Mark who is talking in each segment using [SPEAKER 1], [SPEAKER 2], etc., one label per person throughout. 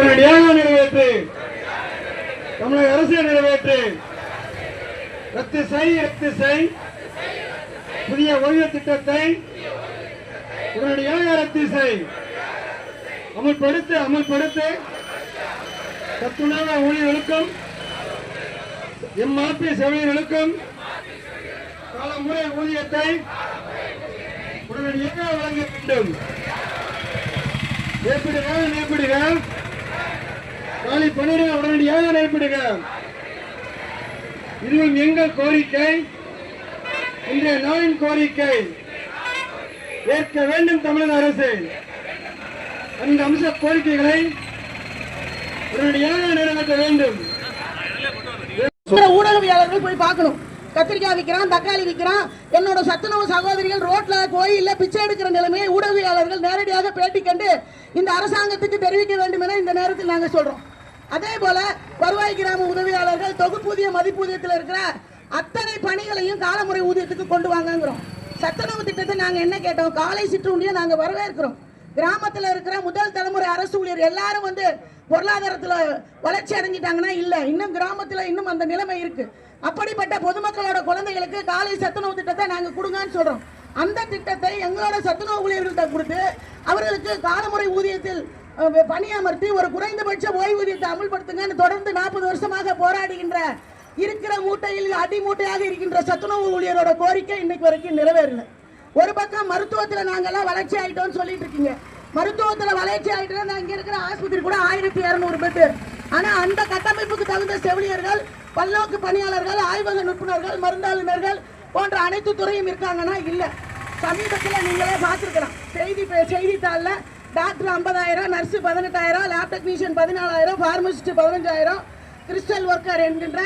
[SPEAKER 1] உடனடியாக நிறைவேற்று. தமிழக அரசு நிறைவேற்று. ரத்து செய் ரத்து செய். புதிய ஓய்வு திட்டத்தை உடனடியாக ரத்து செய். அமல்படுத்து அமல்படுத்து. சத்துணவு ஊழியர்களுக்கும் எம்ஆர்பி செவிலியர்களுக்கும் காலமுறை ஊதியத்தை உடனடியாக வழங்க வேண்டும். நேர்பிடுக நேர்பிடுக. காலி பணியிட உடனடியாக நடைபெறுக இதுவும் எங்கள் கோரிக்கை. இன்றைய நாளின் கோரிக்கை ஏற்க வேண்டும் தமிழக அரசு. அந்த அம்ச கோரிக்கைகளை உடனடியாக நிறைவேற்ற வேண்டும்.
[SPEAKER 2] ஊடகவியாளர்கள் போய் பார்க்கணும். கத்திரிக்காய் விற்கிறான் தக்காளி விற்கிறான். என்னோட சத்துணவு சகோதரிகள் ரோட்ல கோயில்ல பிச்சை எடுக்கிற நிலைமையை ஊடகவியாளர்கள் நேரடியாக பேட்டி கண்டு இந்த அரசாங்கத்துக்கு தெரிவிக்க வேண்டும் என இந்த நேரத்தில் நாங்கள் சொல்றோம். அதே போல வருவாய் கிராம உதவியாளர்கள் தொகுப்பூதிய மதிப்பூதியத்தில் இருக்கிற அத்தனை பணிகளையும் காலமுறை ஊதியத்துக்கு கொண்டு வாங்கங்கிறோம். சத்துணவு திட்டத்தை நாங்க என்ன கேட்டோம்? காலை சிற்றுண்டியை நாங்க வரவேற்கிறோம். கிராமத்துல இருக்கிற முதல் தலைமுறை அரசு ஊழியர் எல்லாரும் வந்து பொருளாதாரத்துல வளர்ச்சி அடைஞ்சிட்டாங்கன்னா இல்ல. இன்னும் கிராமத்துல இன்னும் அந்த நிலைமை இருக்கு. அப்படிப்பட்ட பொதுமக்களோட குழந்தைகளுக்கு காலை சத்துணவு திட்டத்தை நாங்க கொடுங்கன்னு சொல்றோம். அந்த திட்டத்தை எங்களோட சத்துணவு ஊழியர்கள்ட்ட கொடுத்து அவர்களுக்கு காலமுறை ஊதியத்தில் பணியமர்த்தி ஒரு குறைந்தபட்ச ஓய்வூதியத்தை அமல்படுத்துங்கன்னு தொடர்ந்து நாற்பது வருஷமாக போராடுகின்ற இருக்கிற மூட்டையில் அடி மூட்டையாக இருக்கின்ற சத்துணவு ஊழியரோட கோரிக்கை இன்னைக்கு வரைக்கும் நிறைவேறல. ஒரு பக்கம் மருத்துவத்தில் நாங்கெல்லாம் வளர்ச்சி ஆயிட்டோம்னு சொல்லிட்டு இருக்கீங்க. மருத்துவத்தில் வளர்ச்சி ஆயிட்டோம் இங்கே இருக்கிற ஆஸ்பத்திரி கூட ஆயிரத்தி இரநூறு பெட்டு ஆனா அந்த கட்டமைப்புக்கு தகுந்த செவிலியர்கள் பல்லோக்கு பணியாளர்கள் ஆய்வக நிபுணர்கள் மருந்தாளுநர்கள் போன்ற அனைத்து துறையும் இருக்காங்கன்னா இல்லை. சமீபத்தில் நீங்களே பார்த்துருக்கலாம். செய்தி செய்தித்தாளில் டாக்டர் ஐம்பதாயிரம் நர்ஸு பதினெட்டாயிரம் லேப் டெக்னீஷியன் பதினாலாயிரம் ஃபார்மசிஸ்ட் பதினஞ்சாயிரம் கிறிஸ்டல் ஒர்க்கர் என்கின்ற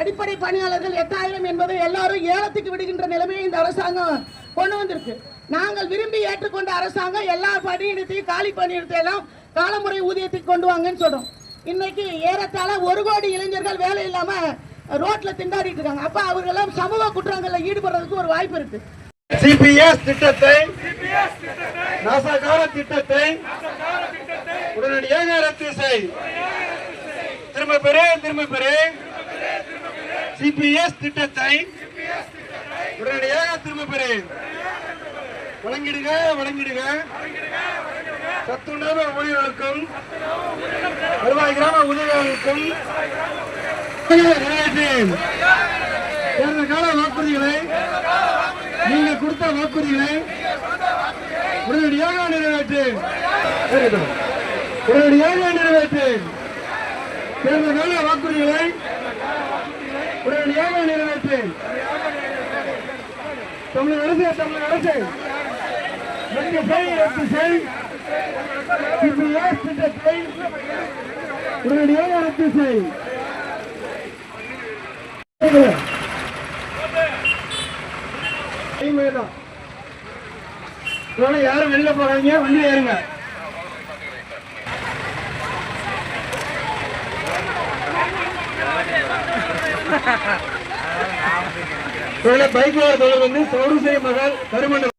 [SPEAKER 2] அடிப்படை பணியாளர்கள் எட்டாயிரம் என்பதை எல்லாரும் ஏலத்துக்கு விடுகின்ற நிலைமையை இந்த அரசாங்கம் கொண்டு வந்திருக்கு. நாங்கள் விரும்பி ஏற்றுக்கொண்ட அரசாங்கம் எல்லா பணியிடத்தையும் காலி பணியிடத்தை எல்லாம் காலமுறை ஊதியத்துக்கு கொண்டு வாங்கன்னு சொல்கிறோம் இன்னைக்கு ஏறத்தாழ ஒரு கோடி இளைஞர்கள் வேலை இல்லாமல் ரோட்டில் திண்டாடிட்டு இருக்காங்க. அப்போ அவர்களெல்லாம் சமூக குற்றங்களில் ஈடுபடுறதுக்கு ஒரு வாய்ப்பு இருக்குது
[SPEAKER 1] சிபிஎஸ் திட்டத்தை நாசகார திட்டத்தை உடனடியாக ரத்து செய். திரும்ப பெறு திரும்ப பெறேன் சிபிஎஸ் திட்டத்தை உடனடியாக திரும்ப பெறேன் வழங்கிடுங்க வழங்கிடுங்க சத்துணவு ஊழியர்களுக்கும் வருவாய் கிராம ஊழியர்களுக்கும் நிறைவேற்றேன் கால வாக்குறுதிகளை வாக்குறுதிகளை உடனடியாக நிறைவேற்று உடனடியாக நிறைவேற்று தேர்தல் கால வாக்குறுதிகளை உடனடியாக நிறைவேற்று தமிழக அரசு தமிழக அரசு. ரத்து செய் ரத்து செய். சிபிஎஸ் திட்டத்தை உடனடியாக ரத்து செய். டைம் வேணும் யாரும் வெளியில போறாங்க வண்டி ஏறுங்க. பைக் தொடர் வந்து சௌரசை மகள் கருமண்டலம்